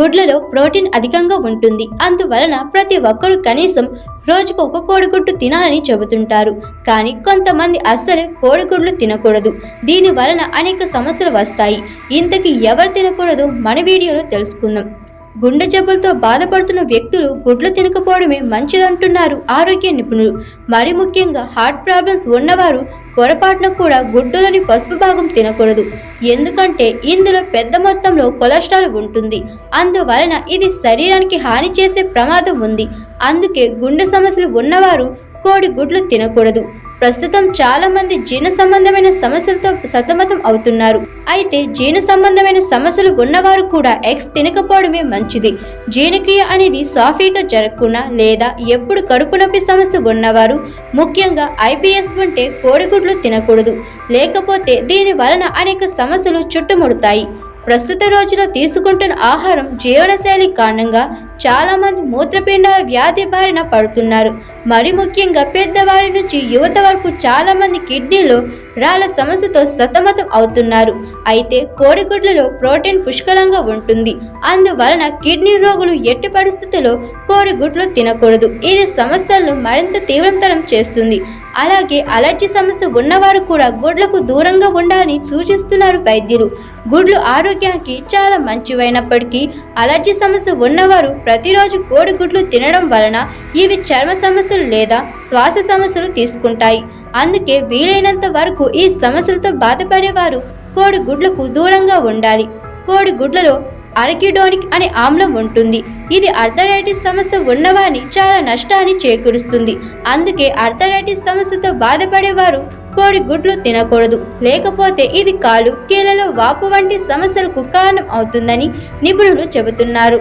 గుడ్లలో protein అధికంగా ఉంటుంది. అందువలన ప్రతి ఒక్కరూ కనీసం రోజుకు ఒక కోడిగుడ్డు తినాలని చెబుతుంటారు. కానీ కొంతమంది అస్సలు కోడిగుడ్లు తినకూడదు. దీని వలన అనేక సమస్యలు వస్తాయి. ఇంతకీ ఎవరు తినకూడదు? మన వీడియోలో తెలుసుకుందాం. గుండె జబ్బులతో బాధపడుతున్న వ్యక్తులు గుడ్లు తినకపోవడమే మంచిదంటున్నారు ఆరోగ్య నిపుణులు. మరి ముఖ్యంగా హార్ట్ ప్రాబ్లమ్స్ ఉన్నవారు పొరపాటున కూడా గుడ్డులోని పసుపు భాగం తినకూడదు. ఎందుకంటే ఇందులో పెద్ద మొత్తంలో కొలెస్ట్రాల్ ఉంటుంది. అందువలన ఇది శరీరానికి హాని చేసే ప్రమాదం ఉంది. అందుకే గుండె సమస్యలు ఉన్నవారు కోడి గుడ్లు తినకూడదు. ప్రస్తుతం చాలా మంది జీర్ణ సంబంధమైన సమస్యలతో సతమతం అవుతున్నారు. అయితే జీర్ణ సంబంధమైన సమస్యలు ఉన్నవారు కూడా ఎగ్స్ తినకపోవడమే మంచిది. జీర్ణక్రియ అనేది సాఫీగా జరగకుండా లేదా ఎప్పుడు కడుపు నొప్పి సమస్య ఉన్నవారు ముఖ్యంగా ఐబిఎస్ ఉంటే కోడిగుడ్లు తినకూడదు. లేకపోతే దీని వలన అనేక సమస్యలు చుట్టుముడతాయి. ప్రస్తుత రోజుల్లో తీసుకుంటున్న ఆహారం జీవనశైలి కారణంగా చాలామంది మూత్రపిండాల వ్యాధి బారిన పడుతున్నారు. మరి ముఖ్యంగా పెద్దవారి నుంచి యువత వరకు చాలామంది కిడ్నీలో రాళ్ళ సమస్యతో సతమతం అవుతున్నారు. అయితే కోడిగుడ్లలో ప్రోటీన్ పుష్కలంగా ఉంటుంది. అందువలన కిడ్నీ రోగులు ఎట్టి పరిస్థితుల్లో కోడిగుడ్లు తినకూడదు. ఇది సమస్యలను మరింత తీవ్రతరం చేస్తుంది. అలాగే అలర్జీ సమస్య ఉన్నవారు కూడా గుడ్లకు దూరంగా ఉండాలని సూచిస్తున్నారు వైద్యులు. గుడ్లు ఆరోగ్యానికి చాలా మంచివైనప్పటికీ అలర్జీ సమస్య ఉన్నవారు ప్రతిరోజు కోడిగుడ్లు తినడం వలన ఇవి చర్మ సమస్యలు లేదా శ్వాస సమస్యలు తీసుకుంటాయి. అందుకే వీలైనంత వరకు ఈ సమస్యలతో బాధపడేవారు కోడిగుడ్లకు దూరంగా ఉండాలి. కోడిగుడ్లలో అరకిడోనిక్ అనే ఆమ్లం ఉంటుంది. ఇది అర్థరైటిస్ సమస్య ఉన్నవారిని చాలా నష్టాన్ని చేకూరుస్తుంది. అందుకే అర్థరైటిస్ సమస్యతో బాధపడేవారు కోడి గుడ్లు తినకూడదు. లేకపోతే ఇది కాలు కీళ్ళలో వాపు వంటి సమస్యలకు కారణం అవుతుందని నిపుణులు చెబుతున్నారు.